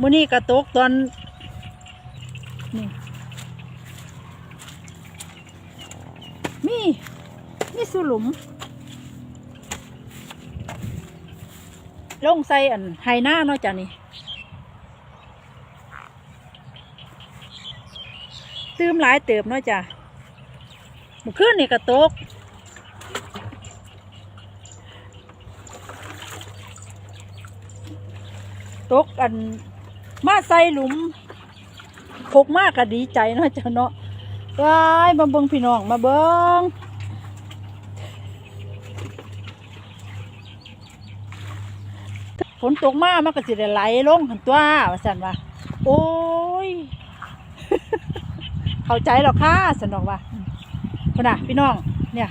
มื้อนี้กระตกตอนนี่มีมีสุหลุม ลงใส่อันไฮหน้าเนาะจ้ะนี่ตื้มหลายเติบเนาะจ้ะมื่อคืนนี่กระตกตกอัน มาใส่หลุมพกมากก็ดีใจเนาะจ้ะเนาะว้ายมาเบิ้งพี่น้องมาเบิ้งฝนตกมามันก็สิได้ไหลลงหันตัวว่าสันว่าโอ้ย เข้าใจหรอกค่ะสนอกว่าคนน่ะพี่น้อง เนี่ย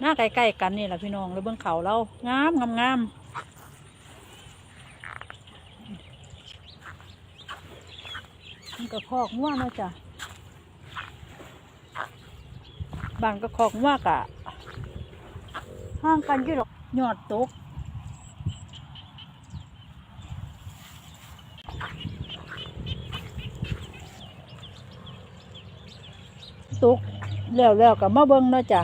หน้าใกล้ๆกันนี่แหละพี่น้องแล้วเบื้องเขาเรางามงามงามมัน ก็คอกง่วนะจ๊ะบานก็คอกง่วกะห่างกันยี่หรอกยอดตกตกแล้วแล้วกับมาเบิ้งเนาะจ้ะ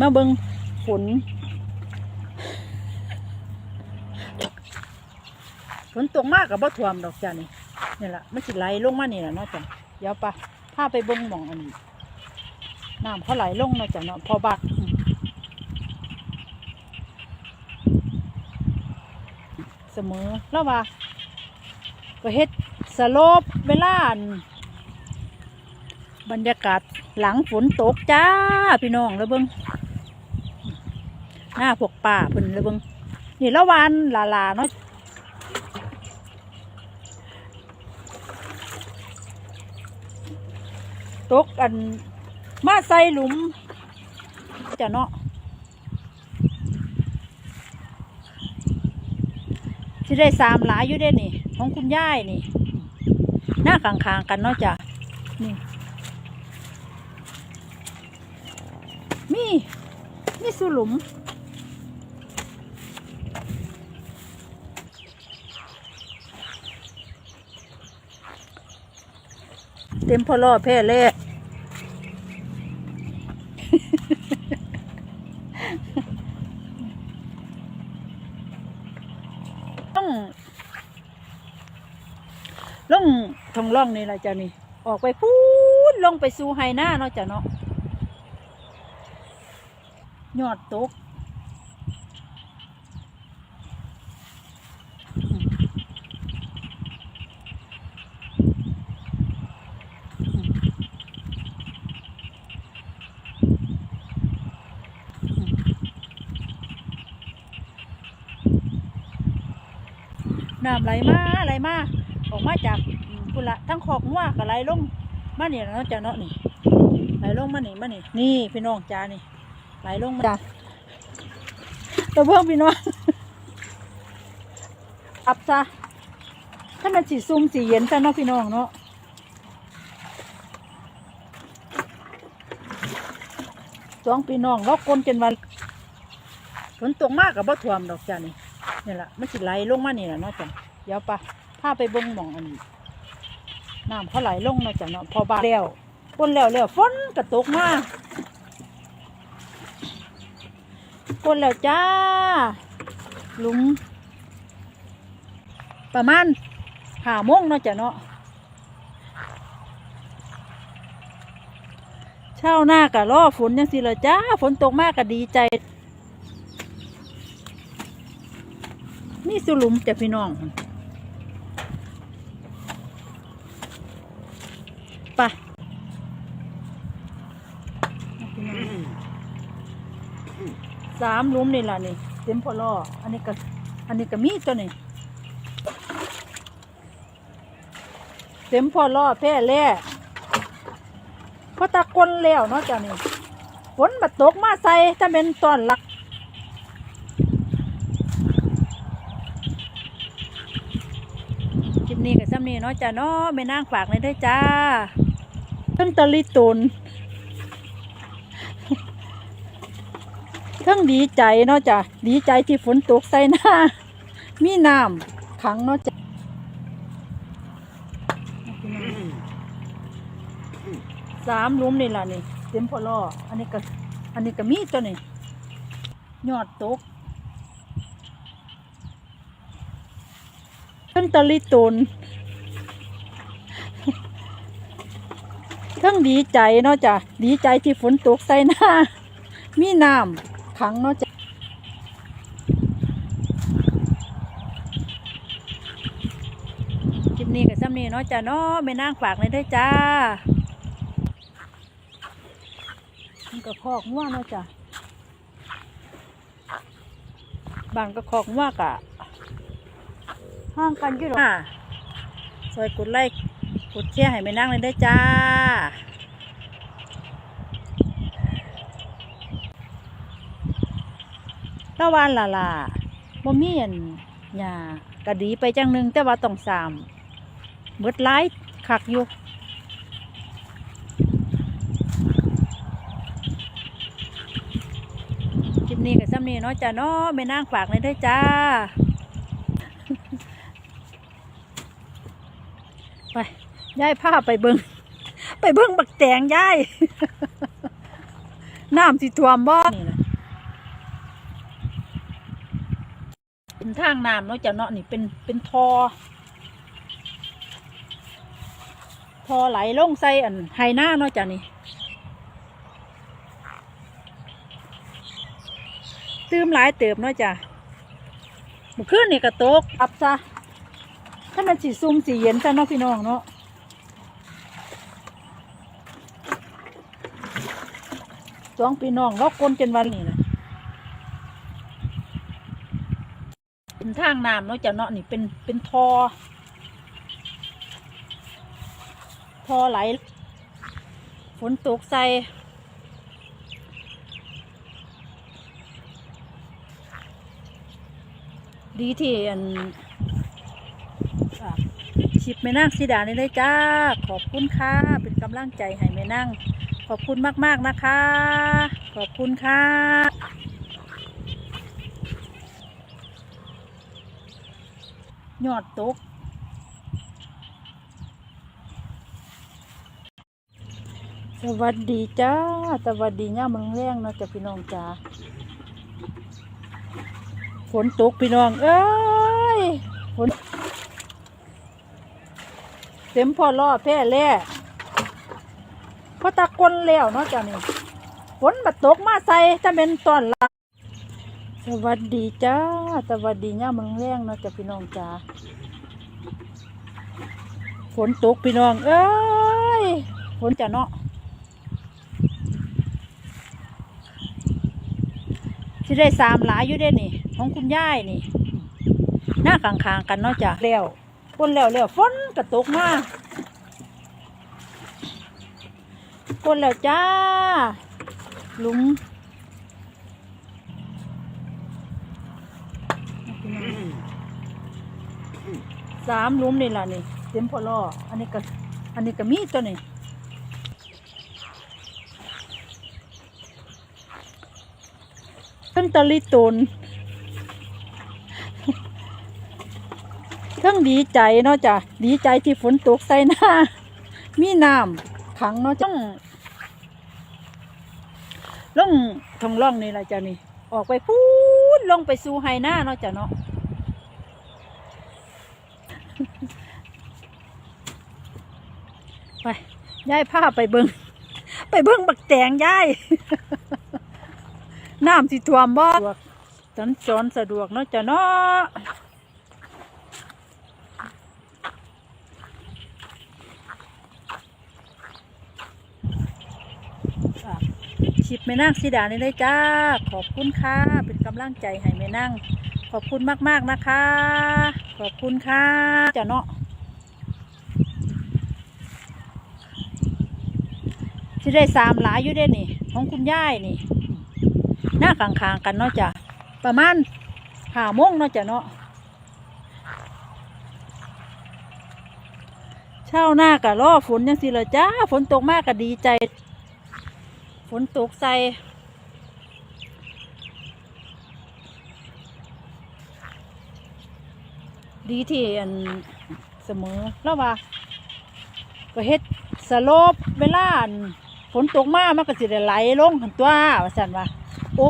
มาเบิงฝน ฝนตกมากกับบ่ท่วมดอกจ้ะนี่นี่แหละมันสิไหลลงมานี่แหละเนาะจ้ะเดี๋ยวปะพาไปเบิงหมองอันนี้น้ำเขาไหลลงเนาะจ้ะเนาะพอบักเสมอแล้วว่าก็เฮ็ดสโลปเวลานบรรยากาศหลังฝนตกจ้าพี่น้องแล้วเบิงหน้าพวกป่าเพิ่นแล้วเบิงนี่ละวันลาลาเนาะ ตกอัน มาใส่หลุมจะเนาะที่ได้สามหลายอยู่เด้นี่ ของคุณย่ายนี่ หน้าขางๆกันเนาะจ้ะนี่มีมีสุหลุมเต็มพอล่อแพ่เล่ ต้องลง ทองล่องนี่แหละจ้ะนี่ ออกไปพูดลงไปสู่ไฮหน้าเนาะจ้ะเนาะยอดตกน้ำไหลมาไหลมา ออกมาจากพุนละทั้งขอกงัวกับไหลลงมาเนี่ยเนาะจ้ะเนาะนี่ไหลลงมานี่มานี่นี่พี่น้องจ้านี่ไหลลงมาจ้ะตัวเพิ่มพี่น้องอับซะถ้ามันสีซุ่มสีเย็นซะเนาะพี่น้องเนาะสองพี่น้องเรากลนจนวันฝนตกมากกับบ่ท่วมดอกจ้ะนี่นี่แหละมันสิไหลลงมานี่แหละเนาะจ้ะเดี๋ยวปะ พาไปเบิ่งหมองอันนี้น้ำเขาไหลลงเนาะจ้ะเนาะพอบาดแล้วฝนแล้วแล้วฝนก็ตกมาคนแล้วจ้าหลุม ประมาณหาโมงเนาะจ้ะเนาะเช้าหน้ากะรอฝนยังสิละจ้าฝนตกมากก็ดีใจ นี่สุลุมจ้ะพี่น้องไปะ สามลุมนี่ล่ะนี่เต็มพอลออันนี้ก็อันนี้ก็มีตัวนี้เต็มพอลอแพร่แล่พราะตะกนแล้วเนาะจ้ะนี่ฝนมาตกมาใส่ถ้าเป็นตอนหลักคลิปนี้กับซ้ำนี้เนาะจ้ะเนาะไม่นั่งฝากเลยด้วยจ้าต้นตะลิตุน เทั้งดีใจเนาะจ้ะดีใจที่ฝนตกใส่หน้ามีน้ำขังเนาะจ้ะสามลุมนี่ล่ะนี่เต็มพอลออันนี้ก็อันนี้ก็มีตัวนี่ยอดตกเพิ่นตะลิตนเทั้งดีใจเนาะจ้ะดีใจที่ฝนตกใส่หน้ามีน้ำ ขังเนาะจ้ะคลิปนี้กับซ้ำนี้เนาะจ้ะเนาะไม่นั่งฝากเลยด้วยจ้ามันก็คอกง่วเนาะจ้ะบางก็คอกง่วกะห้างกันอยู่หรอซอยกดไลค์กดแชร์ให้ไม่นั่งเลยด้วยจ้า ตะวันละล่ะบ่มีอันหญ้ากะดีไปจังหนึงแต่ว่าต้องสามเบิดหลายคักอยู่คลิปนี้ก็ซ้ำนี้เนาะจ้าเนาะไม่นั่งฝากเลยเด้อจ้า ไปย้ายผ้าไปเบิงไปเบิงบักแตงย้ายน้ำสิท่วมบ่นี่นะ เป็น ทางน้ำเนาะจ้ะเนาะนี่เป็นเป็นทอทอไหลลงใส่อันไฮหน้าเนาะจ้ะนี่ตื้มหลายเติบเนาะจ้ะมื่อคืนนี่กระตกอับซะถ้ามันสีซุ่มสีเย็นซะเนาะพี่น้องเนาะสองพี่น้องเรากลนจนวันนี้นะ เป็น ทางน้ำเนาะจ้ะเนาะนี่เป็นเป็นทอทอไหลฝนตกใส่ดีที่อันชิปแม่นั่งสีดานี่เลยจ้า ขอบคุณค่ะ เป็นกำลังใจให้แม่นั่ง ขอบคุณมาก ๆ นะคะ ขอบคุณค่ะ ยอดตกสวัสดีจ้าสวัสดีย่ามืองแรงนะจ้ะพี่น้องจ้าฝนตกพี่น้อง เอ้ยฝนเต็มพอล่อแพร่แล่พอตะกนแล้วเนาะจ้ะนี่ฝนมาตกมาใส่ถ้าเป็นตอนหลัง สวัสดีจ้า สวัสดีย่าเมืองแรงเนาะจ้ะพี่น้องจ้าฝนตกพี่น้อง เอ้ยฝนจะเนาะที่ได้สามหลายอยู่เด้นี่ ของคุณยายนี่ หน้าข้างๆกันเนาะจ้ะแล้วฝนแล้วแล้วฝนกระตกมาฝนแล้วจ้าหลุมามลุมนี่ล่ะนี่เต็มพอลออันนี้ก็อันนี้ก็มีตัวนี่เพิ่นตะลิตนเทั้งดีใจเนาะจ้ะดีใจที่ฝนตกใส่หน้า มีน้ำขังเนาะจ้ะลงทองล่องนี่ล่ะจ้ะนี่ ออกไปพูดลงไปสู่ไฮหน้าเนาะจ้ะเนาะ ไปย้ายผ้าไปเบิงไปเบิงบักแตงย้ายน้ำสิท่วมบ่สัญจรสะดวกเนาะจ้ะเนาะชิปแม่นั่งสีดานี่เลยจ้า ขอบคุณค่ะ เป็นกำลังใจให้แม่นั่ง ขอบคุณมาก ๆ นะคะ ขอบคุณค่ะจ้ะเนาะ สิได้สามหลายอยู่ได้นี่ ของคุณย่ายนี่ หน้าขางๆกันเนาะจ้ะประมาณหาโมงเนาะจ้ะเนาะเช่าหน้ากะล่อฝนยังสิเละจ้าฝนตกมากก็ดีใจ ฝนตกใส่ดีที่อันเสมอแล้วว่าก็เฮ็ดสโลปเวลาอัน ฝนตกมามันก็สิได้ไหลลงหันตัวว่าสันว่าโอ้